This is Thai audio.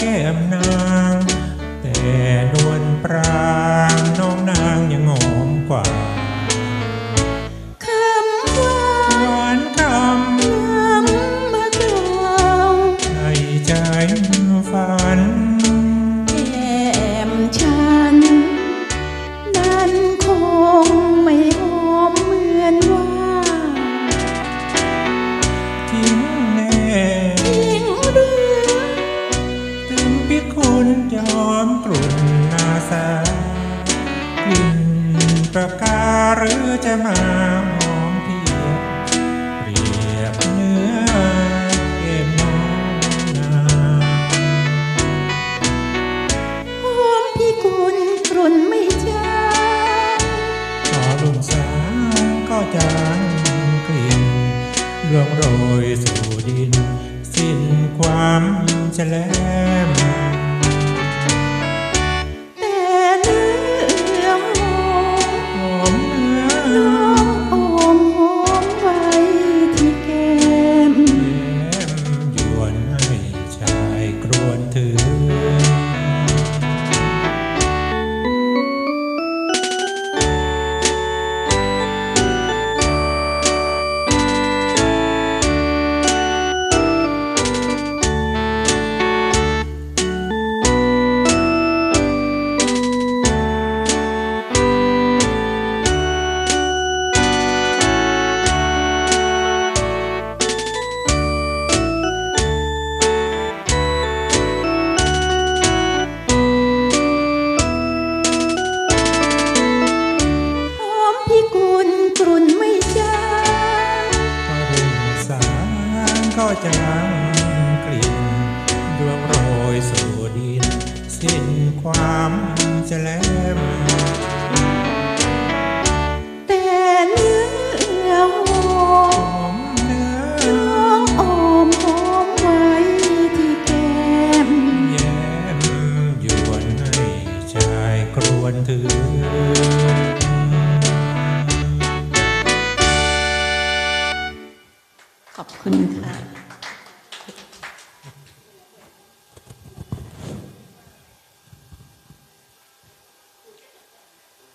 แก้มนาง แต่นวลปรา พิคุณยอมกลุ่นนาสากลิ่นประกาหรือจะมาหอมเพียบเปรียบเนื้อเอ็มน้องนาหอมพี่กุลกลุ่นไม่จางพอลุ่มสางก็จางกลิ่นลวงโรยสู่ดิน สิ้นความแฉลมางก็จางกลิ่นดวงโรยสู่ดิน สิ้นความแฉลมแต่เนื้อหอหมอมเนื้อน้องอมหอมไว้ที่แก้มแย้มยวนให้ชายกรวนถึง ขอบคุณค่ะ